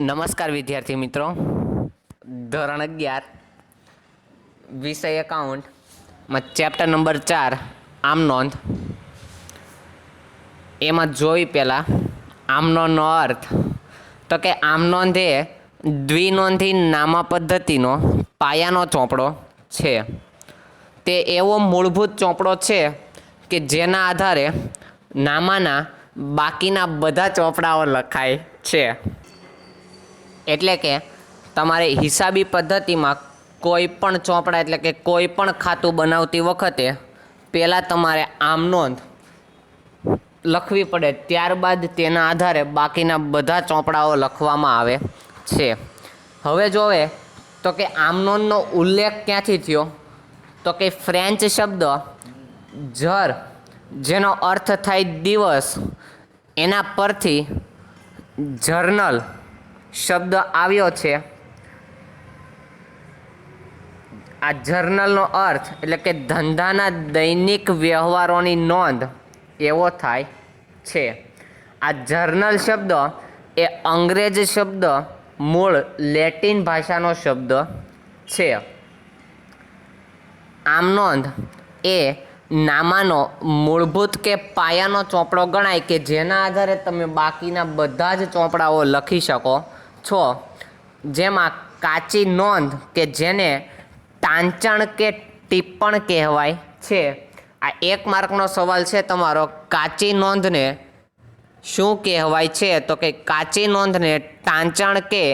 નમસ્કાર વિદ્યાર્થી મિત્રો. ધોરણ અગિયાર, વિષય એકાઉન્ટમાં ચેપ્ટર નંબર ચાર, આમ નોંધ. એમાં જોઈ પહેલાં આમ નોંધનો અર્થ. તો કે આમ નોંધ એ દ્વિનોંધી નામા પદ્ધતિનો પાયાનો ચોપડો છે. તે એવો મૂળભૂત ચોપડો છે કે જેના આધારે નામાના બાકીના બધા ચોપડાઓ લખાય છે. એટલે કે તમારે હિસાબી પદ્ધતિમાં કોઈ પણ ચોપડા એટલે કે કોઈ પણ ખાતું બનાવતી વખતે પહેલાં તમારે આમ નોંધ લખવી પડે. ત્યારબાદ તેના આધારે બાકીના બધા ચોપડાઓ લખવામાં આવે છે. હવે જોવે તો કે આમ નોંધનો ઉલ્લેખ ક્યાંથી થયો? તો કે ફ્રેન્ચ શબ્દ જર, જેનો અર્થ થાય દિવસ, એના પરથી જર્નલ શબ્દ આવ્યો છે. આ જર્નલનો અર્થ એટલે કે ધંધાના દૈનિક વ્યવહારોની નોંધ એવો થાય છે. આ જર્નલ શબ્દ એ અંગ્રેજ શબ્દ, મૂળ લેટિન ભાષાનો શબ્દ છે. આમ નોંધ એ નામાનો, મૂળભૂત કે પાયાનો ચોપડો ગણાય કે જેના આધારે તમે બાકીના બધા જ ચોપડાઓ લખી શકો. છો, જેમાં કાચી નોંધ કે જેને ટાંચણ કે ટિપ્પણ કહેવાય છે. આ એક માર્કનો સવાલ છે તમારો, કાચી નોંધને શું કહેવાય છે? તો કે કાચી નોંધને ટાંચણ કે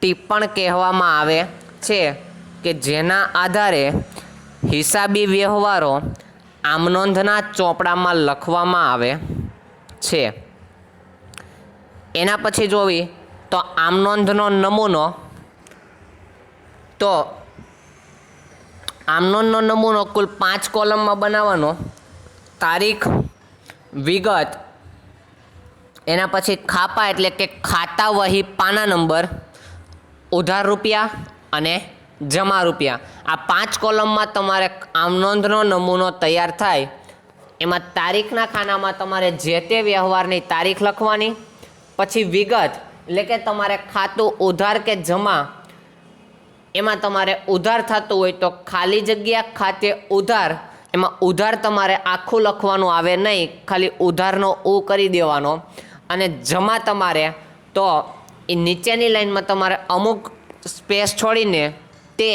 ટિપ્પણ કહેવામાં આવે છે કે જેના આધારે હિસાબી વ્યવહારો આમ નોંધના ચોપડામાં લખવામાં આવે છે. એના પછી જોવી તો આમ નોંધનો નમૂનો. તો આમ નોંધનો નમૂનો કુલ પાંચ કોલમમાં બનાવવાનો. તારીખ, વિગત, એના પછી ખાપા એટલે કે ખાતા વહી પાના નંબર, ઉધાર રૂપિયા અને જમા રૂપિયા. આ પાંચ કોલમમાં તમારે આમ નોંધનો નમૂનો તૈયાર થાય. એમાં તારીખના ખાનામાં તમારે જે તે વ્યવહારની તારીખ લખવાની, પછી વિગત એટલે કે તમારે ખાતું ઉધાર કે જમા, એમાં તમારે ઉધાર થતું હોય તો ખાલી જગ્યા ખાતે ઉધાર, એમાં ઉધાર તમારે આખું લખવાનું આવે નહીં, ખાલી ઉધારનો ઉ કરી દેવાનો. અને જમા તમારે તો એ નીચેની લાઈનમાં તમારે અમુક સ્પેસ છોડીને તે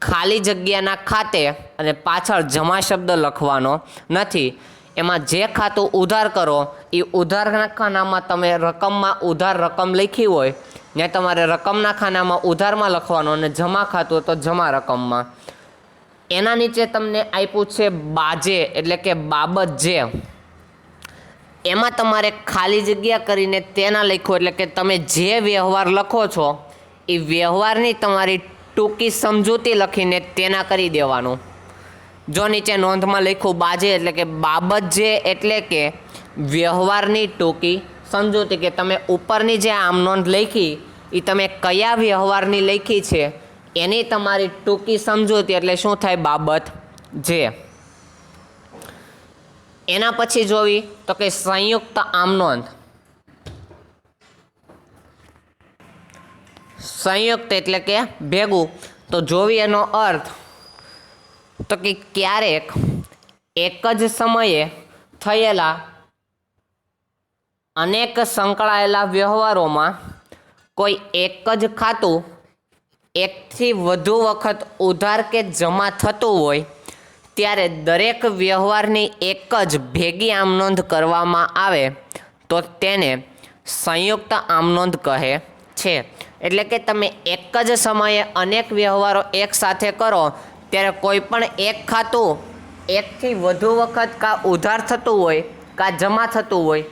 ખાલી જગ્યાના ખાતે અને પાછળ જમા શબ્દ લખવાનો નથી. એમાં જે ખાતું ઉધાર કરો એ ઉધારના ખાનામાં તમે રકમમાં ઉધાર રકમ લખી હોય, ને તમારે રકમના ખાનામાં ઉધારમાં લખવાનો અને જમા ખાતું તો જમા રકમમાં. એના નીચે તમને આપ્યું છે બાજે, એટલે કે બાબત જે. એમાં તમારે ખાલી જગ્યા કરીને તેના લખો, એટલે કે તમે જે વ્યવહાર લખો છો એ વ્યવહારની તમારી ટૂંકી સમજૂતી લખીને તેના કરી દેવાનું. જો નીચે નોંધમાં લખ્યું બાજે એટલે કે બાબત જે એટલે કે વ્યવહારની ટૂંકી સમજૂતી કે તમે ઉપરની જે આમ નોંધ લખી એ તમે કયા વ્યવહારની લખી છે, એની તમારી ટૂંકી સમજૂતી એટલે શું થાય બાબત જે. એના પછી જોવી તો કે સંયુક્ત આમ નોંધ. સંયુક્ત એટલે કે ભેગું. તો જોવી એનો અર્થ તો કે ક્યારેક એક જ સમયે થયેલા અનેક સંકળાયેલા વ્યવહારોમાં કોઈ એક જ ખાતું એકથી વધુ વખત ઉધાર કે જમા થતું હોય, ત્યારે દરેક વ્યવહારની એક જ ભેગી આમ નોંધ કરવામાં આવે, તો તેને સંયુક્ત આમ નોંધ કહે છે. એટલે કે તમે એક જ સમયે અનેક વ્યવહારો એકસાથે કરો ત્યારે કોઈ પણ એક ખાતું એકથી વધુ વખત કાં ઉધાર થતું હોય, કાં જમા થતું હોય,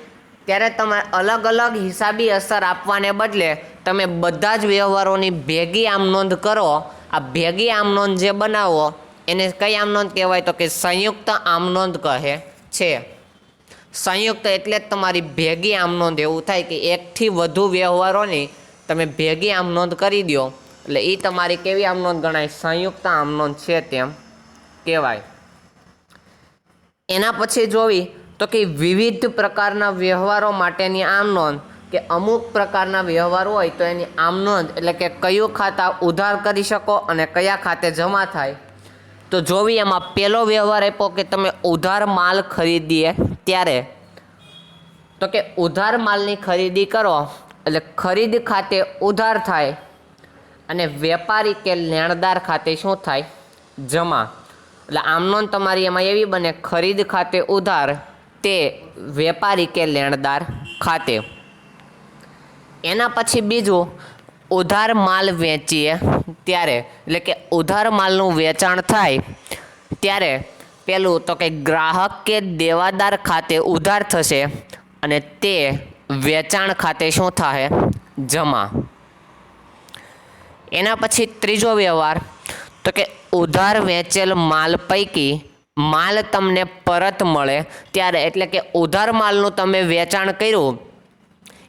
ત્યારે તમારે અલગ અલગ હિસાબી અસર આપવાને બદલે તમે બધા જ વ્યવહારોની ભેગી આમ નોંધ કરો. આ ભેગી આમ નોંધ જે બનાવો, એને કઈ આમ નોંધ કહેવાય? તો કે સંયુક્ત આમ નોંધ કહે છે. સંયુક્ત એટલે જ તમારી ભેગી આમ નોંધ. એવું થાય કે એકથી વધુ વ્યવહારોની તમે ભેગી આમ નોંધ કરી દો. એટલે એ તમારી કેવી આમ નોંધ ગણાય? સંયુક્ત આમ નોંધ છે તેમ કહેવાય. એના પછી જોવી તો કે વિવિધ પ્રકારના વ્યવહારો માટેની આમ નોંધ કે અમુક પ્રકારના વ્યવહાર હોય તો એની આમનોંધ એટલે કે કયું ખાતા ઉધાર કરી શકો અને કયા ખાતે જમા થાય. તો જોવી એમાં પહેલો વ્યવહાર આપ્યો કે તમે ઉધાર માલ ખરીદીએ ત્યારે. તો કે ઉધાર માલની ખરીદી કરો, એટલે ખરીદ ખાતે ઉધાર થાય. અને વેપારી કે લેણદાર ખાતે શું થાય? જમા. એટલે આમનો તમારી એમાં એવી બને, ખરીદ ખાતે ઉધાર, તે વેપારી કે લેણદાર ખાતે. એના પછી બીજું, ઉધાર માલ વેચીએ ત્યારે. એટલે કે ઉધાર માલનું વેચાણ થાય ત્યારે પેલું તો કે ગ્રાહક કે દેવાદાર ખાતે ઉધાર થશે અને તે વેચાણ ખાતે શું થશે જમા. એના પછી ત્રીજો વ્યવહાર, તો કે ઉધાર વેચેલ માલ પૈકી માલ તમને પરત મળે ત્યારે એટલે કે ઉધાર માલનું તમે વેચાણ કર્યું,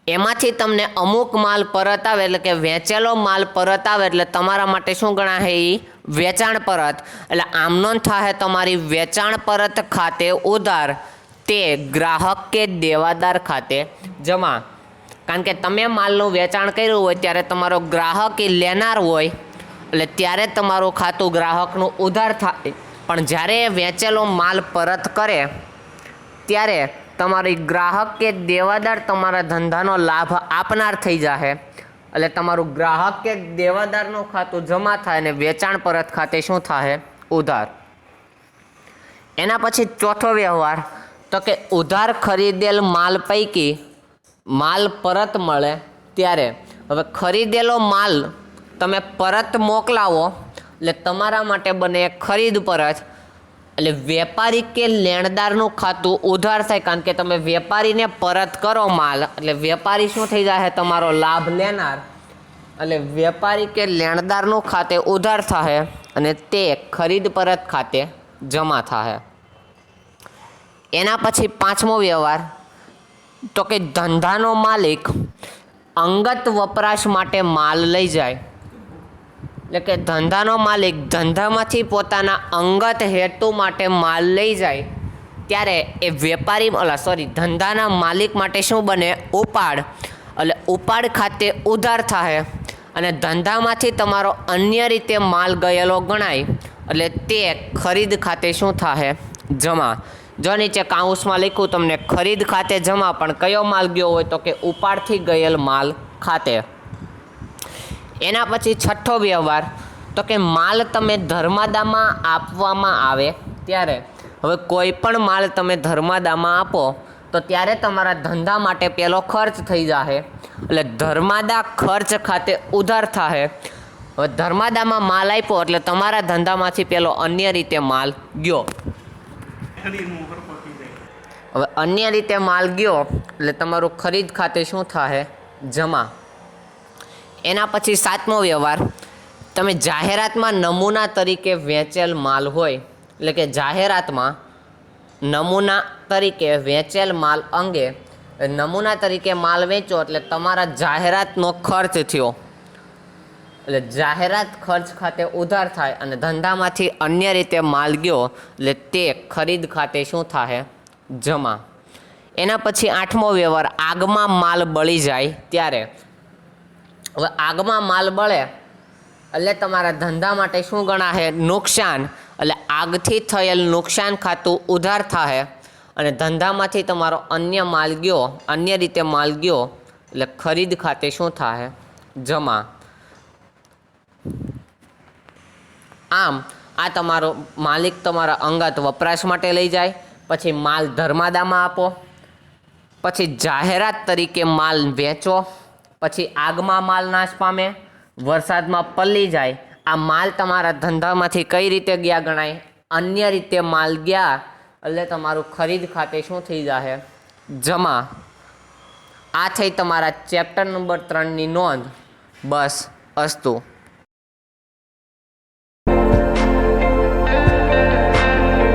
એમાંથી તમને અમુક માલ પરત આવે એટલે કે વેચેલો માલ પરત આવે એટલે તમારા માટે શું ગણાશે એ વેચાણ પરત. એટલે આમનો થાય તમારી વેચાણ પરત ખાતે ઉધાર તે ગ્રાહક કે દેવાદાર ખાતે જમા કારણ કે તમે માલનું વેચાણ કર્યું હોય ત્યારે તમારો ગ્રાહક એ લેનાર હોય, એટલે ત્યારે તમારું ખાતું ગ્રાહકનું ઉધાર થાય. પણ જ્યારે એ વેચેલો માલ પરત કરે, ત્યારે તમારી ગ્રાહક કે દેવાદાર તમારા ધંધાનો લાભ આપનાર થઈ જશે એટલે તમારું ગ્રાહક કે દેવાદારનું ખાતું જમા થાય અને વેચાણ પરત ખાતે શું થાય ઉધાર. એના પછી ચોથો વ્યવહાર, તો કે ઉધાર ખરીદેલ માલ પૈકી માલ પરત મળે ત્યારે. હવે ખરીદેલો માલ તમે પરત મોકલાવો, એટલે તમારા માટે બને ખરીદ પરત. એટલે વેપારી કે લેણદારનું ખાતું ઉધાર થાય, કારણ કે તમે વેપારીને પરત કરો માલ, એટલે વેપારી શું થઈ જાય તમારો લાભ લેનાર. એટલે વેપારી કે લેણદારનું ખાતે ઉધાર થાય અને તે ખરીદ પરત ખાતે જમા થાય એના પછી પાંચમો વ્યવહાર. તો કે ધંધાનો માલિક અંગત વપરાશ માટે માલ લઈ જાય. એટલે કે ધંધાનો માલિક ધંધામાંથી પોતાના અંગત હેતુ માટે માલ લઈ જાય. ત્યારે એ વેપારી, અલા સોરી ધંધાના માલિક માટે શું બને? ઉપાડ. એટલે ઉપાડ ખાતે ઉધાર થાય અને ધંધામાંથી તમારો અન્ય રીતે માલ ગયેલો ગણાય. એટલે તે ખરીદ ખાતે શું થાય જમા. જો નીચે કાઉન્સમાં લખ્યું, તમને ખરીદ ખાતે જમા, પણ કયો માલ ગયો હોય તો કે ઉપાડથી ગયેલ માલ ખાતે. એના પછી છઠ્ઠો વ્યવહાર, તો કે માલ તમે ધર્માદામાં આપવામાં આવે ત્યારે. હવે કોઈ પણ માલ તમે ધર્માદામાં આપો, તો ત્યારે તમારા ધંધા માટે પહેલો ખર્ચ થઈ જશે એટલે ધર્માદા ખર્ચ ખાતે ઉધાર થશે હવે ધર્માદામાં માલ આપ્યો એટલે તમારા ધંધામાંથી પેલો અન્ય રીતે માલ ગયો. હવે અન્ય રીતે માલ ગયો, એટલે તમારું ખરીદ ખાતે શું થાય જમા. એના પછી સાતમો વ્યવહાર, તમે જાહેરાતમાં નમૂના તરીકે વેચેલ માલ હોય, એટલે કે જાહેરાતમાં નમૂના તરીકે વેચેલ માલ અંગે નમૂના તરીકે માલ વેચો, એટલે તમારા જાહેરાતનો ખર્ચ થયો. એટલે જાહેરાત ખર્ચ ખાતે ઉધાર થાય અને ધંધામાંથી અન્ય રીતે માલ ગયો, એટલે તે ખરીદ ખાતે શું થાય જમા. એના પછી આઠમો વ્યવહાર, આગમાં માલ બળી જાય ત્યારે. હવે આગમાં માલ બળે, એટલે તમારા ધંધા માટે શું ગણાશે નુકસાન. એટલે આગથી થયેલ નુકસાન ખાતું ઉધાર થાય અને ધંધામાંથી તમારો અન્ય માલ ગયો, અન્ય રીતે માલ ગયો, એટલે ખરીદ ખાતે શું થાય જમા. આમ આ તમારો માલિક તમારા અંગત વપરાશ માટે લઈ જાય, પછી માલ ધર્માદામાં આપો, પછી જાહેરાત તરીકે માલ વેચો, પછી આગમાં માલ નાશ પામે, વરસાદમાં પલ્લી જાય. આ માલ તમારા ધંધામાંથી કઈ રીતે ગયા ગણાય? અન્ય રીતે માલ ગયા, એટલે તમારું ખરીદ ખાતે શું થઈ જશે જમા. આ થઈ તમારા ચેપ્ટર નંબર ત્રણની નોંધ. બસ, અસ્તુ.